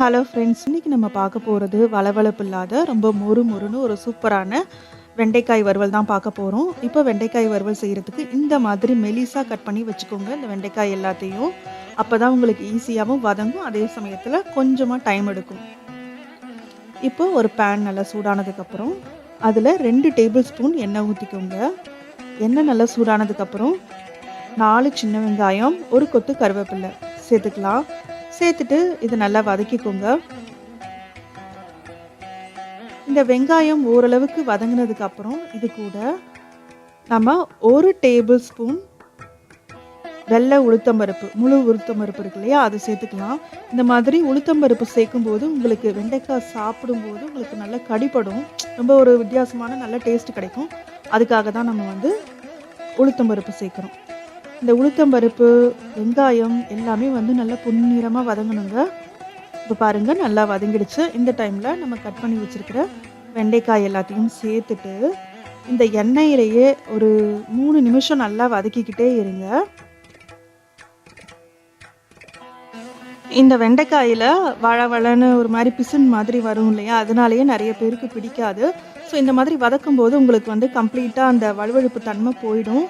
Hello friends இன்றைக்கி நம்ம பார்க்க போகிறது வளவளப்பு இல்லாத ரொம்ப மொறு மொறுன்னு ஒரு சூப்பரான வெண்டைக்காய் வறுவல் தான் பார்க்க போகிறோம் இப்போ வெண்டைக்காய் வறுவல் செய்கிறதுக்கு இந்த மாதிரி மெலிசாக கட் பண்ணி வச்சுக்கோங்க இந்த வெண்டைக்காய் எல்லாத்தையும். அப்போ தான் உங்களுக்கு ஈஸியாகவும் வதங்கும் அதே சமயத்தில் கொஞ்சமாக டைம் எடுக்கும். இப்போ ஒரு பேன் நல்லா சூடானதுக்கப்புறம் அதில் ரெண்டு டேபிள் ஸ்பூன் எண்ணெய் ஊற்றிக்கோங்க எண்ணெய் நல்லா சூடானதுக்கப்புறம் நாலு சின்ன வெங்காயம் ஒரு கொத்து கருவேப்பில்லை சேர்த்துக்கலாம். சேர்த்துட்டு இது நல்லா வதக்கிக்கோங்க. இந்த வெங்காயம் ஓரளவுக்கு வதங்கினதுக்கு அப்புறம் இது கூட நம்ம ஒரு டேபிள் ஸ்பூன் வெள்ளை உளுத்தம்பருப்பு முழு உளுத்தம்பருப்பு இருக்கு இல்லையா அது சேர்த்துக்கலாம். இந்த மாதிரி உளுத்தம்பருப்பு சேர்க்கும்போது உங்களுக்கு வெண்டைக்காய் சாப்பிடும்போது உங்களுக்கு நல்ல கடிப்படும் ரொம்ப ஒரு வித்தியாசமான நல்ல டேஸ்ட் கிடைக்கும். அதுக்காக தான் நம்ம வந்து உளுத்தம்பருப்பு சேர்க்குறோம். இந்த உளுத்தம்பருப்பு வெங்காயம் எல்லாமே வந்து நல்லா பொன்னிறமாக வதங்கணுங்க. இப்போ பாருங்கள் நல்லா வதங்கிடுச்சு. இந்த டைமில் நம்ம கட் பண்ணி வச்சுருக்கிற வெண்டைக்காய் எல்லாத்தையும் சேர்த்துட்டு இந்த எண்ணெயிலேயே ஒரு மூணு நிமிஷம் நல்லா வதக்கிக்கிட்டே இருங்க. இந்த வெண்டைக்காயில் வள வளன்னு ஒரு மாதிரி பிசின் மாதிரி வரும் இல்லையா? அதனாலேயே நிறைய பேருக்கு பிடிக்காது. ஸோ இந்த மாதிரி வதக்கும் போது உங்களுக்கு வந்து கம்ப்ளீட்டாக அந்த வழுவழுப்பு தன்மை போயிடும்.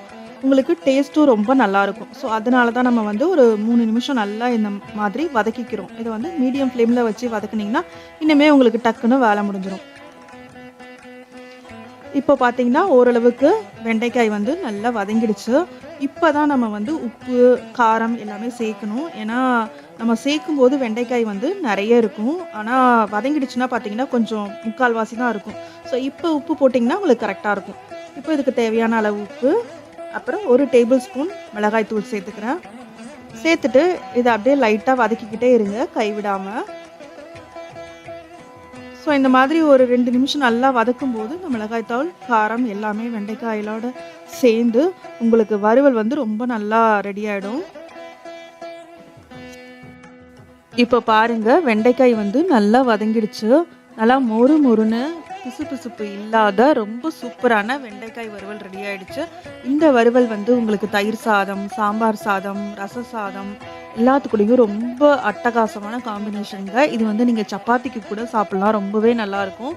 உங்களுக்கு டேஸ்ட்டும் ரொம்ப நல்லாயிருக்கும். ஸோ அதனால தான் நம்ம வந்து ஒரு மூணு நிமிஷம் நல்லா இந்த மாதிரி வதக்கிக்கிறோம். இதை வந்து மீடியம் ஃப்ளேமில் வச்சு வதக்குனிங்கன்னா இன்னுமே உங்களுக்கு டக்குன்னு வேலை முடிஞ்சிடும் இப்போ பார்த்தீங்கன்னா ஓரளவுக்கு வெண்டைக்காய் வந்து நல்லா வதங்கிடுச்சு. இப்போ தான் நம்ம வந்து உப்பு காரம் எல்லாமே சேர்க்கணும். ஏன்னா நம்ம சேர்க்கும் போது வெண்டைக்காய் வந்து நிறைய இருக்கும். ஆனால் வதங்கிடுச்சுன்னா பார்த்தீங்கன்னா கொஞ்சம் முக்கால்வாசி தான் இருக்கும். ஸோ இப்போ உப்பு போட்டிங்கன்னா உங்களுக்கு கரெக்டாக இருக்கும். இப்போ இதுக்கு தேவையான அளவு உப்பு அப்புறம் ஒரு டேபிள் ஸ்பூன் மிளகாய் தூள் சேர்த்துக்கிறேன். சேர்த்துட்டு இதை அப்படியே லைட்டாக வதக்கிக்கிட்டே இருங்க கைவிடாமல் ஸோ இந்த மாதிரி ஒரு ரெண்டு நிமிஷம் நல்லா வதக்கும் போது இந்த மிளகாய்த்தூள் காரம் எல்லாமே வெண்டைக்காயிலோட சேர்ந்து உங்களுக்கு வறுவல் வந்து ரொம்ப நல்லா ரெடி ஆகிடும் இப்போ பாருங்கள் வெண்டைக்காய் வந்து நல்லா வதங்கிடுச்சு. நல்லா மொறு மொறுன்னு பிசுபிசுப்பு இல்லாத ரொம்ப சூப்பரான வெண்டைக்காய் வறுவல் ரெடி ஆயிடுச்சு. இந்த வறுவல் வந்து உங்களுக்கு தயிர் சாதம் சாம்பார் சாதம் ரச சாதம் எல்லாத்துக்கூடயும் ரொம்ப அட்டகாசமான காம்பினேஷனுங்க இது வந்து நீங்கள் சப்பாத்திக்கு கூட சாப்பிட்லாம். ரொம்பவே நல்லாயிருக்கும்